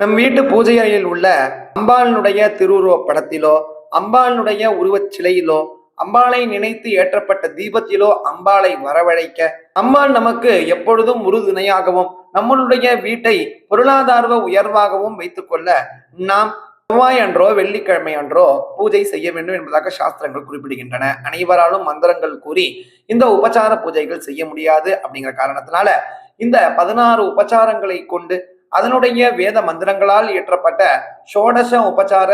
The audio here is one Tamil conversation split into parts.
நம் வீட்டு பூஜை அறையில் உள்ள அம்பாளினுடைய திருவுருவ படத்திலோ அம்பாளினுடைய உருவச் சிலையிலோ அம்பாளை நினைத்து ஏற்றப்பட்ட தீபத்திலோ அம்பாளை வரவழைக்க அம்பாள் நமக்கு எப்பொழுதும் உறுதுணையாகவும் நம்மளுடைய வீட்டை பொருளாதார உயர்வாகவும் வைத்துக்கொள்ள நாம் செவ்வாய் அன்றோ வெள்ளிக்கிழமை அன்றோ பூஜை செய்ய வேண்டும் என்பதாக சாஸ்திரங்கள் குறிப்பிடுகின்றன. அனைவராலும் மந்திரங்கள் கூறி இந்த உபச்சார பூஜைகள் செய்ய முடியாது அப்படிங்கிற காரணத்தினால இந்த பதினாறு உபச்சாரங்களை கொண்டு அதனுடைய வேத மந்திரங்களால் இயற்றப்பட்ட ஷோடச உபச்சார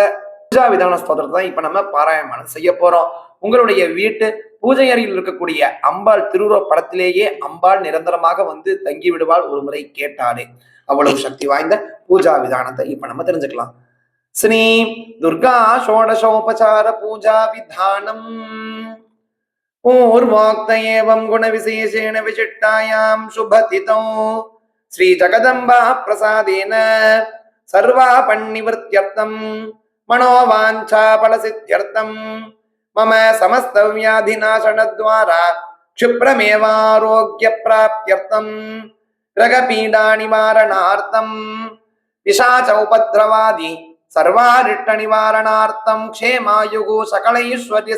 பூஜா விதான ஸ்தோத்திரத்தை தான் இப்ப நம்ம பாராயணம் செய்ய போறோம். உங்களுடைய வீட்டு பூஜை அறையில் இருக்கக்கூடிய அம்பாள் திருவுருவ படத்திலேயே அம்பாள் நிரந்தரமாக வந்து தங்கி விடுவாள் ஒரு முறை கேட்டாலே. அவ்வளவு சக்தி வாய்ந்த பூஜா விதானத்தை இப்ப நம்ம தெரிஞ்சுக்கலாம். ஸ்ரீ துர்கா ஷோடசோபசார பூஜா விதானம். శ్రీ జగదంబా ప్రసాదేన సర్వాపన్నివృత్యర్థం మనోవాంఛాఫలసిద్ధ్యర్థం మమ సమస్త వ్యాధినాశన ద్వారా క్షిప్రమేవారోగ్య ప్రాప్త్యర్థం రగపీడా నివారణార్థం విశాచ ఉపద్రవాది నివారణార్థం క్షేమాయుగు సకలైశ్వర్య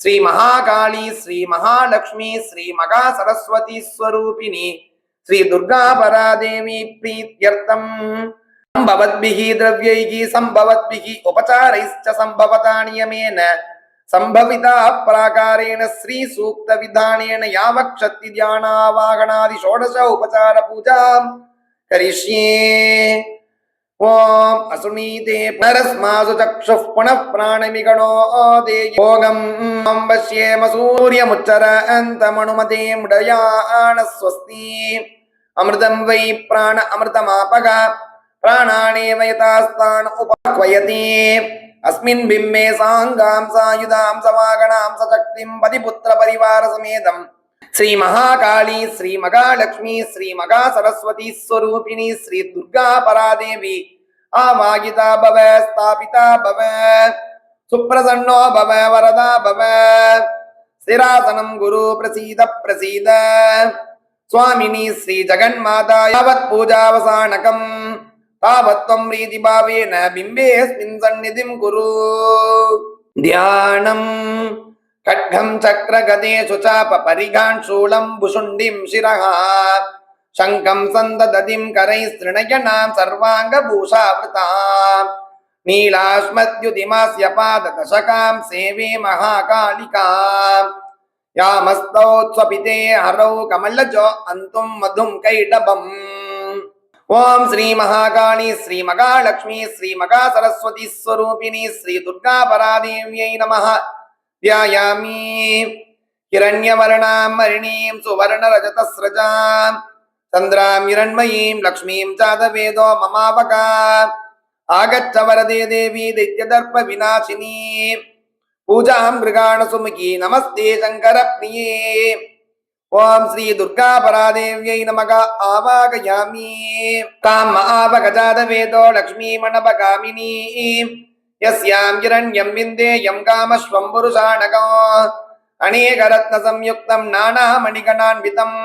శ్రీ మహాకాళి శ్రీ మహాలక్ష్మి శ్రీ మగా సరస్వతి స్వరూపిణి ஸ்ரீ துர்கா பராதேவி பிரீத்யர்த்தம் சம்பவத்பிகி திரவியைகி சம்பவத்பிகி உபசாரைச்ச சம்பவதா நியமேன சம்பவிதா பிராகாரேண ஸ்ரீ சூக்த விதானேன யாவக்ஷத்தி தியானாவாகனாதி ஷோடச உபசார பூஜாம் கரிஷ்யே ஓம் அசுனீதே புனரஸ்மாசு சக்ஷுப் புனః பிராணமிகணோ ஓதே யோகம் பஷ்யேம சூரியமுச்சர அந்தமனுமதேம் டயாணஸ்வஸ்தீம் अमृतं वै प्राण अमृतमापग प्राणानेव यथास्तान् उपाह्वयति अस्मिन् बिम्बे साङ्गां सायुधां समागणां सशक्तिं पतिपुत्रपरिवारसमेतम् श्रीमहाकाली श्रीमगालक्ष्मी श्रीमगा सरस्वती स्वरूपिणी श्रीदुर्गा परादेवी आवागिता भव स्थापिता भव सुप्रसन्नो भव वरदा भव स्थिरासनं गुरु प्रसीद प्रसीद భవ వరదా భవ స్థిరాసనం గురు ప్రసీద ప్రసీద స్వామిని శ్రీ జగన్మాత యావత్ పూజావసానకం తావత్ త్వం ప్రీతి భావేన బింబేస్మిన్ సన్నిధిం కురు ధ్యానం ఖడ్గం చక్రగదేషు చాప పరిఘాన్ శూలం భుషుండిం శిరః శంఖం సందదతిం కరైస్తృణయనాం సర్వాంగభూషావృతా నీలాశ్మద్యుతిమాస్య పాదదశకాం సేవే మహాకాళికా யாமஸ்தௌத்வபிதே ஹரௌ கமல்லஜோ அந்தும் மதும் கைடபம் ஓம் ஸ்ரீ மகாகாளி ஸ்ரீ மகாலட்சுமி ஸ்ரீ மகா சரஸ்வதி ஸ்வரூபிணி ஸ்ரீ துர்கா பராதேவியை நம தியாயாமி हिरण्यवर्णां मरिणीं सुवर्णरजतस्रजां चन्द्रां हिरण्मयीं लक्ष्मीं चादवेदो ममावका। आगच्छ वरदे देवी दैत्यदर्पविनाशिनी। பூஜாம் மிருகாண சுமுகி நமஸ்தே சங்கர பிரியே ஓம் ஸ்ரீ துர்கா பராதேவியை நமக ஆவாகயாமி தாம் ஆவகஜாத வேதோ லக்ஷ்மி மணபகாமினி யஸ்யாம் கிரண்யம் விந்தே யம் காமஸ்வம் புருஷாணகோ அநேகரத்ன சம்யுக்தம் நானாமணிகணான்விதம்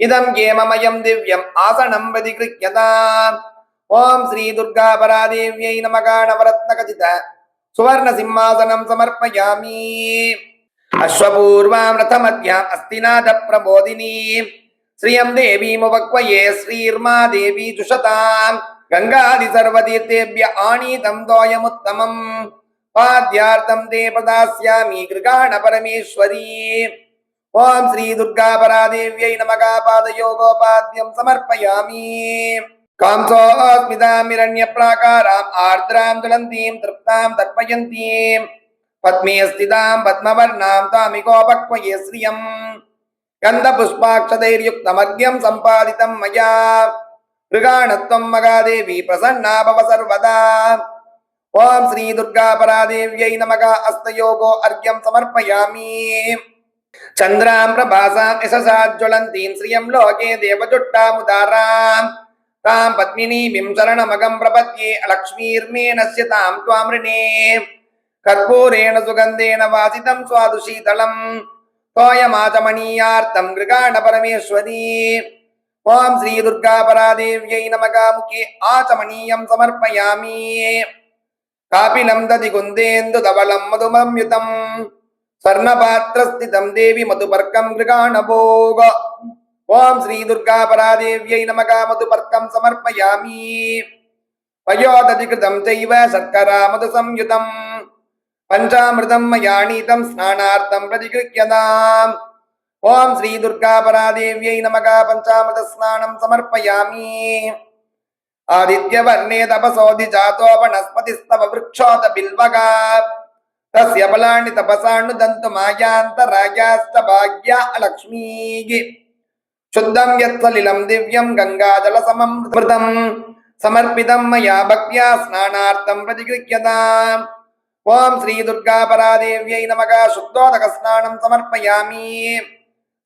இதம் கேமமயம் திவ்யம் ஆசனம் பிரதிகிருஹ்யதாம் ஓம் ஸ்ரீ துர்கா பராதேவியை நமக நவரத்ன கதித సువర్ణ సింహాసనం సమర్పయామి. అశ్వపూర్వాం రథమధ్యాం ప్రబోధిని. శ్రియం దేవీముపక్వయే శ్రీర్మా దేవీ జుషతాం గంగాది సర్వతీర్థేభ్య ఆనీతం దోయముత్తమం పాద్యార్థం దే ప్రదాస్యామి గృగాణ పరమేశ్వరీ. ఓం శ్రీ దుర్గాపరాదేవ్యై నమగా పాదయోగోపాద్యం సమర్పయామి. కాంసోస్మితామిరణ్యప్రాకారాం ఆర్ద్రాం జ్వలంతీం తృప్తాం తర్పయంతీం పద్మే స్థితాం పద్మవర్ణాం తామికోపక్వయే శ్రియం గంధపుష్పాక్షతైర్యుక్తమర్ఘ్యం సంపాదితం మయా మృగాణత్వం మగాదేవి ప్రసన్నా భవ సర్వదా ఓం శ్రీ దుర్గాపరాదేవ్యై నమక అస్తయోగో అర్ఘ్యం సమర్పయామి చంద్రాం ప్రభాసాం యశసా జ్వలంతీం శ్రియం లోకే దేవజుట్టాముదారాం तां पद्मिनीभिं शरणमगं प्रपद्ये लक्ष्मीर्मेणस्य तां त्वामृणे कर्पूरेण सुगन्धेन वासितं स्वादुशीतलं तोयमाचमणीयार्थं गृगाणपरमेश्वरी ॐ श्रीदुर्गापरादेव्यै नमगामुखे आचमनीयं समर्पयामि कापिलं दधि कुन्देन्दुधवलं मधुमंयुतं स्वर्णपात्रस्थितं देवि मधुपर्कं गृगाणभोग ஓம் ஸ்ரீ துர்கா பராதேவியை நமகாமது பர்க்கம் சமர்ப்பயாமி. பயோததிகிருதம் செய்வ சர்க்கராமது சம்யுதம். பஞ்சாமிருதம் மயானீதம் ஸ்நானார்த்தம் பிரதிகிருக்கியதாம் ஓம் ஸ்ரீ துர்கா பராதேவியை நமகா பஞ்சாமிருத ஸ்நானம் சமர்ப்பயாமி. ஆதித்யவர்ணே தபசோதி ஜாதோ வனஸ்பதிஸ்தவ விருட்சோத பில்வகா. தஸ்ய பலாணி தபசாணு தந்து மாயாந்தராயாஸ்த பாக்யா அலக்ஷ்மீகி. शुद्धं यत्सलिलं दिव्यं गङ्गाजलसमं मृतं समर्पितं मया भक्त्या स्नानार्थं प्रतिगृह्यताम् ॐ श्रीदुर्गापरादेव्यै नमः शुद्धोदकस्नानं समर्पयामि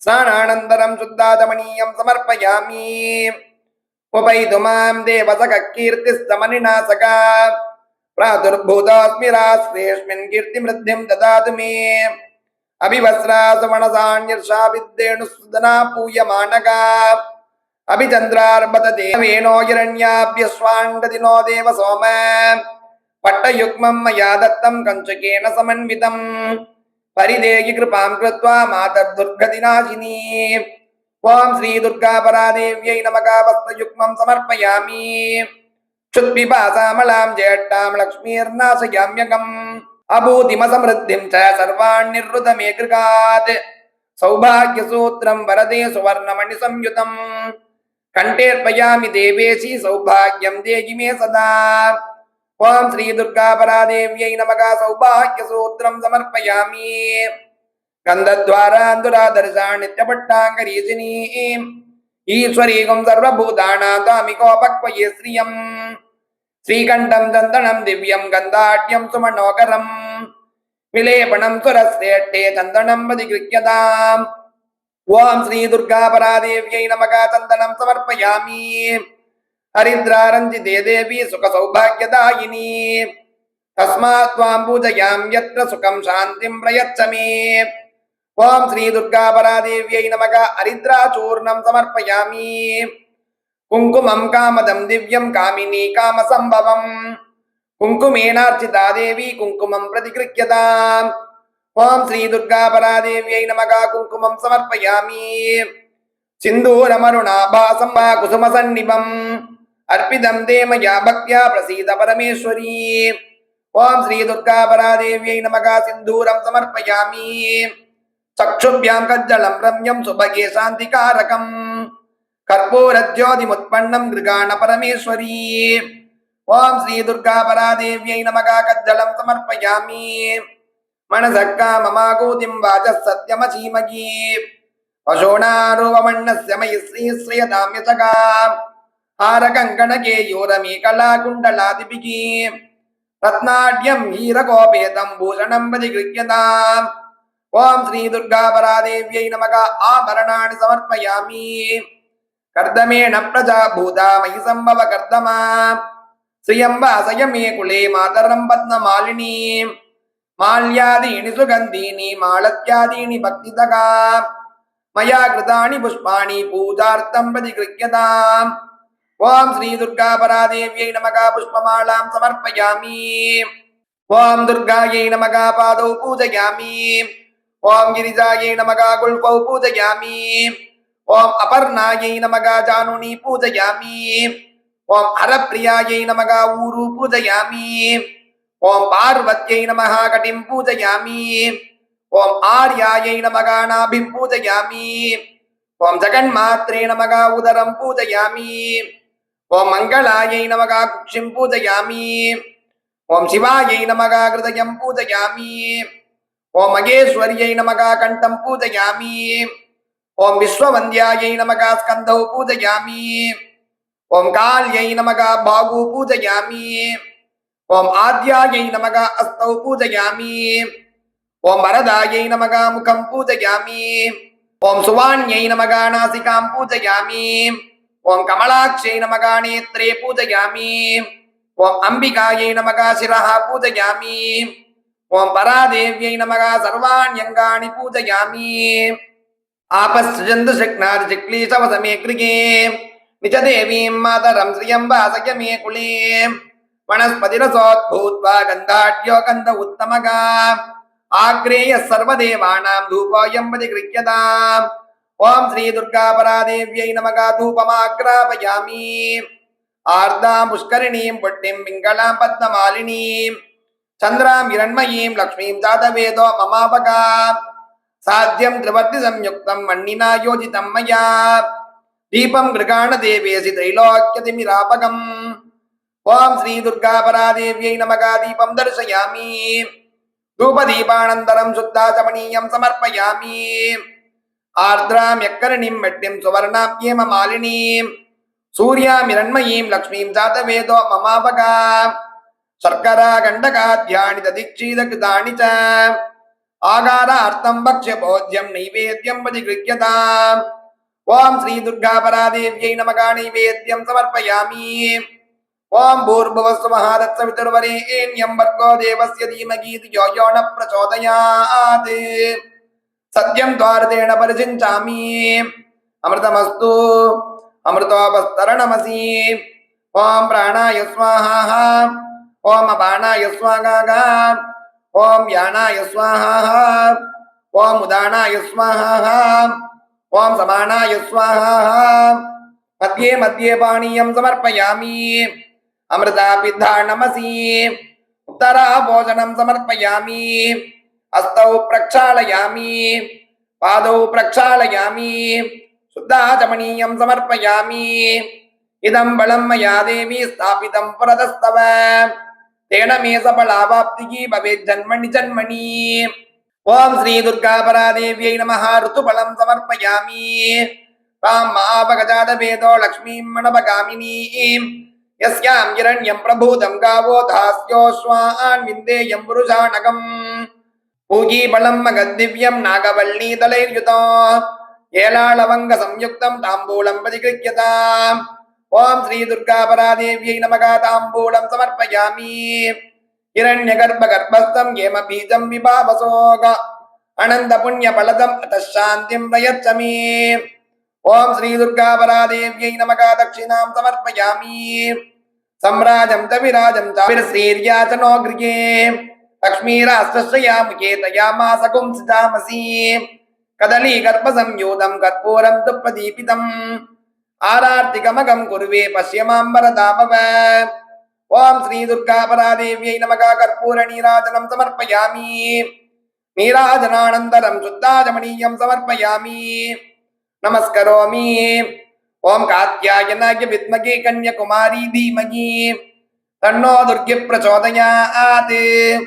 स्नानानन्तरं शुद्धाचमनीयं समर्पयामि उपैतु मां देवसख कीर्तिस्तमनिनासका प्रादुर्भूतोऽस्मि राष्ट्रेऽस्मिन् कीर्तिमृद्धिं ददातु मे अभिवस्रासमणसान्यर्षाभिद्रेणु सुदना पूयमानका अभिचन्द्रार्भतते वेणो हिरण्याभ्यश्वाण्डदिनो देव सोम पट्टयुग्मं मया दत्तं कञ्चकेन समन्वितं परिदेहि कृपां कृत्वा मातर्दुर्गतिनाशिनी ॐ श्रीदुर्गापरादेव्यै नमका वस्तयुग्मं समर्पयामि क्षुद्विपासामलां ज्येष्ठां लक्ष्मीर्नाशयाम्यकम् அபூதிமசமிருத்திம் ச சர்வாணிருதமேகிருகாத் சௌபாகியசூத்திரம் வரதே சுவர்ணமணி சம்யுதம் கண்டேர்பயாமி தேவேசி சௌபாகியம் தேகிமே சதா ஓம் ஸ்ரீ துர்கா பராதேவியை நமகா சௌபாகியசூத்திரம் சமர்ப்பயாமி கந்தத்வாராந்துராதர்ஷா நித்யபட்டாங்கரீசினீம் ஈஸ்வரீகம் சர்வபூதானா தாமிகோபக்வயே ஸ்ரீயம் శ్రీకంఠం చందనం దివ్యం గంధాఢ్యం సుమనోకరం విలేపణం సురశ్రేష్ఠే చందనం అధిగృహ్యతాం ఓం శ్రీ దుర్గాపరాదేవ్యై నమక చందనం సమర్పయామి. హరిద్రారంజితే దేవి సుఖ సౌభాగ్యదాయిని తస్మాత్ త్వాం పూజయాం యత్ర సుఖం శాంతిం ప్రయచ్చమే. ఓం శ్రీ దుర్గాపరాదేవ్యై నమక హరిద్రాచూర్ణం సమర్పయామి. குங்குமம் காமதம் திவ்யம் காமினி காம சம்பவம் குங்குமேனார்ச்சிதா தேவி குங்குமம் பிரதிகிருக்கியதாம் ஓம் ஸ்ரீ துர்கா பராதேவியை நமகா குங்குமம் சமர்ப்பயாமி. சிந்தூரமருணாபாசம் வா குசும சந்நிபம் அர்ப்பிதம் தேமயா பக்தியா பிரசீத பரமேஸ்வரி. ஓம் ஸ்ரீ துர்கா பராதேவியை நமகா சிந்தூரம் சமர்ப்பயாமி. சக்ஷுபியாம் கஜ்ஜலம் ரம்யம் சுபகே சாந்திகாரகம். கற்பூரஜோதிமுத்பன்னம் கிருகாண பரமேஸ்வரி. ஓம் ஸ்ரீ துர்கா பராதேவியை நமகா கஜலம் சமர்ப்பயாமி. மனசக்கா மமாகூதிம் வாச சத்யம சீமகி. பசோணாரூபமண்ணஸ்ய மயி ஸ்ரீஸ்ரீயதாமியசகா ஆரகங்கணகேயூரமீ கலாகுண்டலாதிபிகி. ரத்னாட்யம் ஹீரகோபேதம் பூஷணம் பதிகிருக்யதாம் ஓம் ஸ்ரீ துர்கா பராதேவியை நமகா ஆபரணாணி சமர்ப்பயாமி. கர்தமேண பிரஜா பூதா மயி சம்பவ கர்தமா. ஸ்ரீயம்ப அசயமே குலே மாதரம் பத்ம மாலினி. மால்யாதீனி சுகந்தீனி மாலத்யாதீனி பக்திதகா. மயா கிருதானி புஷ்பாணி பூஜார்த்தம் பிரதிகிருக்கியதாம் ஓம் ஸ்ரீ துர்கா பராதேவியை நமகா புஷ்பமாலாம் சமர்ப்பயாமி. ஓம் துர்காயை நமகா பாதௌ பூஜயாமி. ஓம் கிரிஜாயை நமகா குல்பௌ பூஜயாமி. ஓம் அபர்ணாயை நமகா ஜானுனி பூஜயாமி. ஓம் அரப்பிரியாயை நமகா ஊரு பூஜயாமி. ஓம் பார்வத்யை நமகா கடிம் பூஜயாமி. ஓம் ஆர்யாயை நமகா நாபிம் பூஜயாமி. ஓம் ஜெகன்மாத்ரே நமகா உதரம் பூஜயாமி. ஓம் மங்களாயை நமகா குக்ஷிம் பூஜயாமி. ஓம் சிவாயை நமகா ஹிருதயம் பூஜயாமி. ஓம் மகேஸ்வரியை நமகா கண்டம் பூஜயாமி. ஓம் விஸ்வவந்தியாயை நமகா ஸ்கந்தௌ பூஜயாமி. ஓம் கால்யை நமகா பாகு பூஜயாமி. ஓம் ஆத்யாயை நமகா அஸ்தௌ பூஜயாமி. ஓம் வரதாயை நமகா முகம் பூஜயாமி. ஓம் சுவாண்யை நமகா நாசிகாம் பூஜயாமி. ஓம் கமலாட்சியை நமகா நேத்ரே பூஜயாமி. ஓம் அம்பிகாயை நமகா சிரஹா பூஜயாமி. ஓம் பராதேவியை நமகா சர்வாண்யங்காணி பூஜயாமி. आपसृजन्तु शक्नादिचिक्लीशवसमे गृहे निज देवीं मातरं श्रियं वासय मे कुले वनस्पतिरसोद्भूत्वा गन्धाढ्यो गन्ध उत्तमगा आग्रेयः सर्वदेवानां धूपोऽयं प्रतिगृह्यताम् ॐ श्रीदुर्गापरादेव्यै नमः धूपमाग्रापयामि आर्दां पुष्करिणीं पुट्टिं पिङ्गलां पद्ममालिनीं चन्द्रां हिरण्मयीं लक्ष्मीं जातवेदो சாத்தியம் திரிவர்த்தி சம்யுக்தம் மண்ணினா யோஜிதம் மயா. தீபம் கிருகாண தேவேசி திரைலோக்கியதிமிராபகம் ஓம் ஸ்ரீ துர்கா பராதேவியை நமகா தீபம் தரிசயாமி. தூபதீபானந்தரம் சுத்தாசமணீயம் சமர்ப்பயாமி. ஆர்திராம் எக்கரணிம் வெட்டிம் சுவர்ணாப்யேம மாலினீம். சூர்யாமிரண்மயீம் லக்ஷ்மீம் சாதவேதோ மமாபகா. சர்க்கரா கண்டகாத்யானி ததிக்ஷீத கிருதானி ச. ஆகாரார்த்தம் பக்ஷ போஜ்யம் நைவேத்தியம் பதிகிருக்கியதாம் ஓம் ஸ்ரீ துர்கா பராதேவியை நமகா நைவேத்தியம் சமர்ப்பயாமி ஓம் பூர்பவஸ்து மகாதத்சவிதுர்வரேண்யம் வர்கோ தேவஸ்ய தீமகி யோ யோ ந பிரச்சோதயாத் சத்யம் துவாரதேன பரிசிஞ்சாமி அமிர்தமஸ்து அமிர்தோபஸ்தரணமசி ஓம் பிராணாய ஸ்வாஹா ஓம் அபானாய ஸ்வாகா ஓம் யானாய ஸ்வாஹா ஓம் உதானாய ஸ்வாஹா ஓம் சமானாய ஸ்வாஹா மத்தியே மத்தியே பாணியம் சமர்ப்பயாமி. அமிர்தா பித்தா நமசி உத்தரா போஜனம் சமர்ப்பயாமி. அஸ்தௌ பிரக்ஷாலயாமி. பாதௌ பிரக்ஷாலயாமி. சுத்தாச்சமணீயம் சமர்ப்பயாமி. இதம் பலம் மயா தேவி ஸ்தாபிதம் புரதஸ்தவ. तेन मे सफलावाप्तिः भवेत् जन्मणि जन्मणि ॐ श्रीदुर्गापरादेव्यै नमः ऋतुफलं समर्पयामि त्वां मावगजातवेदो लक्ष्मीं मणपगामिनीम् यस्यां हिरण्यं प्रभूतं गावो धास्योऽश्वान् विन्देयं पुरुषाणकम् पूगीबलं मगद्दिव्यं नागवल्लीदलैर्युतो एलालवङ्गसंयुक्तं ताम्बूलं परिगृह्यताम् ఓం శ్రీ దుర్గాపరాదేవ్యై నమః తాంబూలం సమర్పయామి. హిరణ్యగర్భ గర్భస్థం ఏమ బీజం విభావసోగ అనంత పుణ్య ఫలదం అతశాంతిం ప్రయచ్చమి. ఓం శ్రీ దుర్గాపరాదేవ్యై నమగా దక్షిణాం సమర్పయామి. సమ్రాజం చ విరాజం చావిరశ్రీర్యాచనో గృహే. లక్ష్మీరాష్ట్రశ్రయాముఖే తయామాస కుంసితామసి కదలీ గర్భ సంయూతం కర్పూరం తు ప్రదీపితం ஆரார்த்திகமகம் குருவே பசியமாம்பரதாபவ ஓம் ஸ்ரீ துர்காபராதேவியை நமகா கற்பூர நீராஜனம் சமர்ப்பயாமி. நீராஜனானந்தரம் சுத்தாஜமணீயம் சமர்ப்பயாமி. நமஸ்கரோமி. ஓம் காத்தியாயனாய வித்மகே கன்யகுமாரி தீமகி. தன்னோ துர்கி பிரச்சோதயாத்.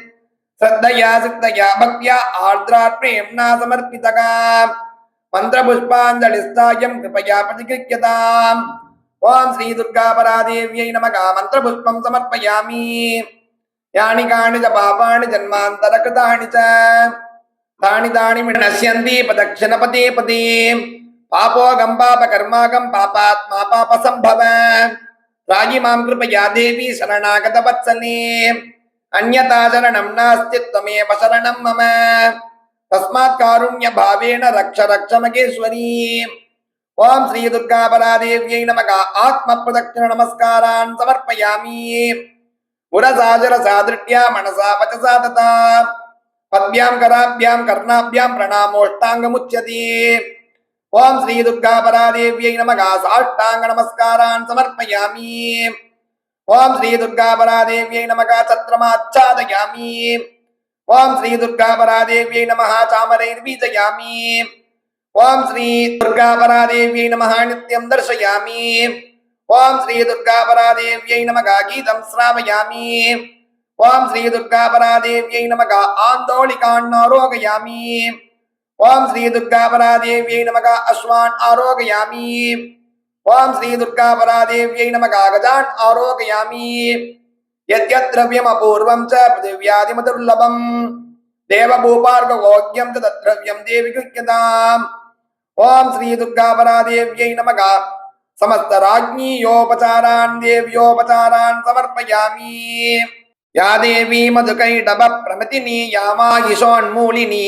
ஸ்ரத்தயா சித்தயா பக்தியா ஆர்திரா பிரேம்ணா சமர்ப்பிதகா. மந்திரபுஷ்பாஞ்சலிஸ்தாயம் கிருபயா பிரதிகிருக்கியதாம் ஓம் ஸ்ரீ துர்காபராதேவியை நமக மந்திரபுஷ்பம் சமர்ப்பயாமி யானி காணி ச பாபாணி ஜன்மாந்தர கிருதாணி ச தானி தானி நசியந்தி பதக்ஷணபதே பதே பாபோகம் பாப கர்மாகம் பாபாத்மா பாப சம்பவ ராஜி மாம் கிருபயா தேவி சரணாகத வத்சலே அந்யதா சரணம் நாஸ்தி துவமேவ மம तस्मात् कारुण्य भावेन रक्ष रक्ष मगेश्वरी ओम श्री दुर्गा परादेव्यै नमः आत्म प्रदक्षिण नमस्कारान् समर्पयामि पुरसाजर सादृट्या मनसा वचसा तथा पद्भ्यां कराभ्यां कर्णाभ्यां प्रणामोष्टाङ्गमुच्यते ओम श्री दुर्गा परादेव्यै नमः साष्टाङ्ग नमस्कारान् समर्पयामि ओम श्री दुर्गा परादेव्यै नमः छत्रमाच्छादयामि ஓம் ஸ்ரீ துர்கா பராதேவியை நமஹா சாமரை வீஜயாமி. ஓம் ஸ்ரீ துர்கா பராதேவியை நமஹா நித்யம் தர்ஷயாமி. ஓம் ஸ்ரீ துர்கா பராதேவியை நமகா கீதம் ஸ்ராவயாமி. ஓம் ஸ்ரீ துர்கா பராதேவியை நமகா ஆந்தோளிகான் ஆரோகயாமி ஓம் ஸ்ரீ துர்கா பராதேவியை நமகா அஸ்வான் ஆரோகயாமி. ஓம் ஸ்ரீ துர்கா பராதேவியை நமகா கஜான் ஆரோகயாமி. யத்யத்ரவியம் அபூர்வம் ச பிருத்திவியாதிமதுர்லபம் தேவபூபார்கோக்யம் தத்ரவியம் தேவி குக்கியதாம் ஓம் ஸ்ரீ துர்காபராதேவியை நமகா समस्तराज्ञीयोपचारान् देव्योपचारान् समर्पयामि या देवी मधुकैडभप्रमतिनी या माहिषोन्मूलिनी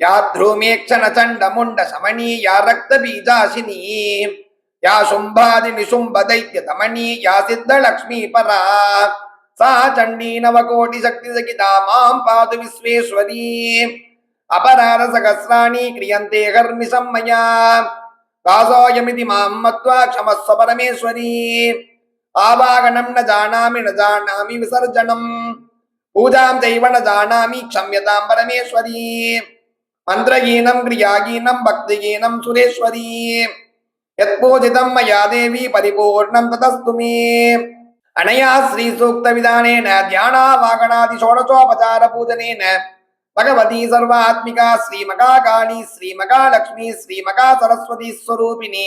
या ध्रुमेक्षणचण्डमुण्डशमनी या रक्तबीजाशिनी யா சும்பாதி நிசும்பதைத்ய தமணி யா சித்த லக்ஷ்மி பரா. சா சண்டி நவகோடி சக்தி சகிதா மாம் பாது விஸ்வேஸ்வரி. அபரார சகசிராணி கிரியந்தே கர்மி சம்மயா. தாசோயமிதி மாம் மத்வா க்ஷமஸ்வ பரமேஸ்வரி. ஆவாகனம் ந ஜானாமி ந ஜானாமி விசர்ஜனம். பூஜாம் தெய்வ ந ஜானாமி க்ஷம்யதாம் பரமேஸ்வரி. மந்திரகீனம் கிரியாகீனம் பக்திகீனம் சுரேஸ்வரி. யத்பூஜிதம் மயா தேவி பரிபூர்ணம் ததஸ்துமே அனையா ஸ்ரீ சூக்த விதானேன தியானா வாகனாதி ஷோடசோபசார பூஜனேன பகவதி சர்வாத்மிகா ஸ்ரீமகா காளி ஸ்ரீமகா லக்ஷ்மி ஸ்ரீமகா சரஸ்வதி ஸ்வரூபிணி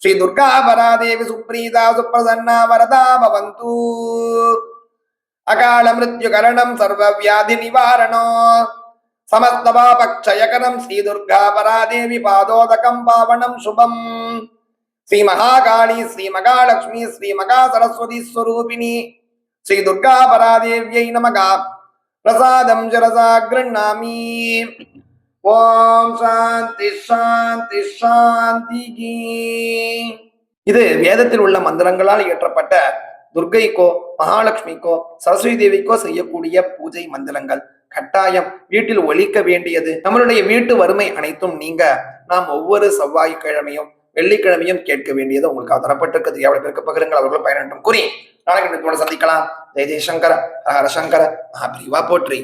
ஸ்ரீ துர்கா பராதேவி சுப்ரீதா சுப்பிரசன்னா வரதா பவந்து அகால மிருத்யு கரணம் சர்வ வியாதி நிவாரணோ సమస్తపాపక్షయకరం శ్రీ దుర్గా పరాదేవి పాదోదకం పావనం శుభం శ్రీ మహాకాళి శ్రీ మహాలక్ష్మి శ్రీ మహా సరస్వతి స్వరూపిణి శ్రీ దుర్గా పరాదేవ్యై నమగా ప్రసాదం జరసా గృహ్ణామి ஓம் சாந்தி சாந்தி சாந்தி இது வேதத்தில் உள்ள மந்திரங்களால் இயற்றப்பட்ட துர்கைக்கோ மகாலட்சுமிக்கோ சரஸ்வதி தேவிக்கோ செய்யக்கூடிய பூஜை மந்திரங்கள் கட்டாயம் வீட்டில் ஒழிக்க வேண்டியது. நம்மளுடைய வீட்டு வறுமை அனைத்தும் நீங்க நாம் ஒவ்வொரு செவ்வாய்க்கிழமையும் வெள்ளிக்கிழமையும் கேட்க வேண்டியது உங்களுக்கு தரப்பட்டிருக்கிறது எவ்வளவு பேருக்கு பகிருங்கள் அவர்கள் பயனற்றும் கூறி. நாளைக்கு சந்திக்கலாம். ஜெய் ஜெய்சங்கர ஹர சங்கர மகாபிரிவா போற்றி.